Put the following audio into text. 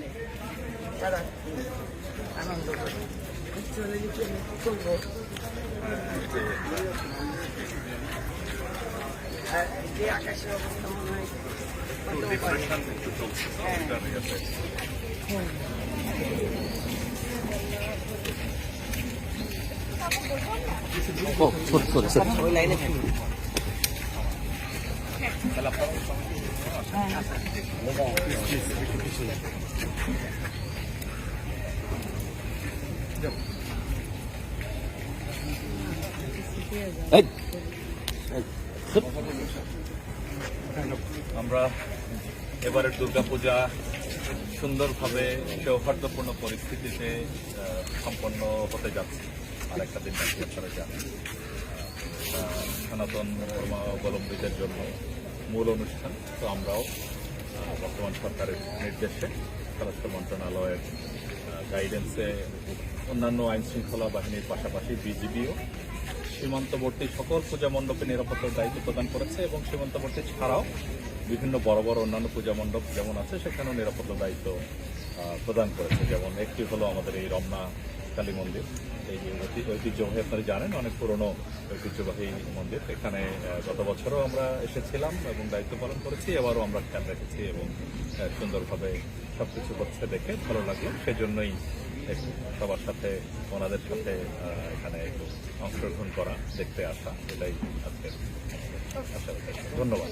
মানে তারা আনন্দ করে চলে যেতে আমি কি করবো আর যে আকাশের অবস্থা মনে হয় হতেও পারে। হ্যাঁ। ও সরি সরি সরি ওই লাইনে থাকি এই এই, চুপ। আমরা এবারের দুর্গাপূজা সুন্দরভাবে সৌহার্দ্যপূর্ণ পরিস্থিতিতে সম্পন্ন হতে যাচ্ছে। আর একটা দিন বাকি আপনারা আহ, সনাতন ধর্মাবলম্বীদের জন্য মূল অনুষ্ঠান। তো আমরাও বর্তমান সরকারের নির্দেশে স্বরাষ্ট্র মন্ত্রণালয়ের গাইডেন্সে অন্যান্য আইন শৃঙ্খলা বাহিনীর পাশাপাশি বিজিবিও সীমান্তবর্তী সকল পূজা মণ্ডপে নিরাপত্তার দায়িত্ব প্রদান করেছে এবং সীমান্তবর্তী ছাড়াও বিভিন্ন বড় বড় অন্যান্য পূজা মণ্ডপ যেমন আছে, সেখানেও নিরাপত্তার দায়িত্ব প্রদান করেছে। যেমন একটি হলো আমাদের এই রমনা কালী মন্দির। এই ঐতিহ্যবাহী আপনারা জানেন, অনেক পুরনো ঐতিহ্যবাহী মন্দির। এখানে গত বছরও আমরা এসেছিলাম এবং দায়িত্ব পালন করেছি, এবারও আমরা খেয়াল রেখেছি এবং সুন্দরভাবে সব কিছু হচ্ছে দেখে ভালো লাগল। সেজন্যই সবার সাথে, ওনাদের সাথে এখানে একটু অংশগ্রহণ করা, দেখতে আসা, এটাই আজকের আশা। ধন্যবাদ।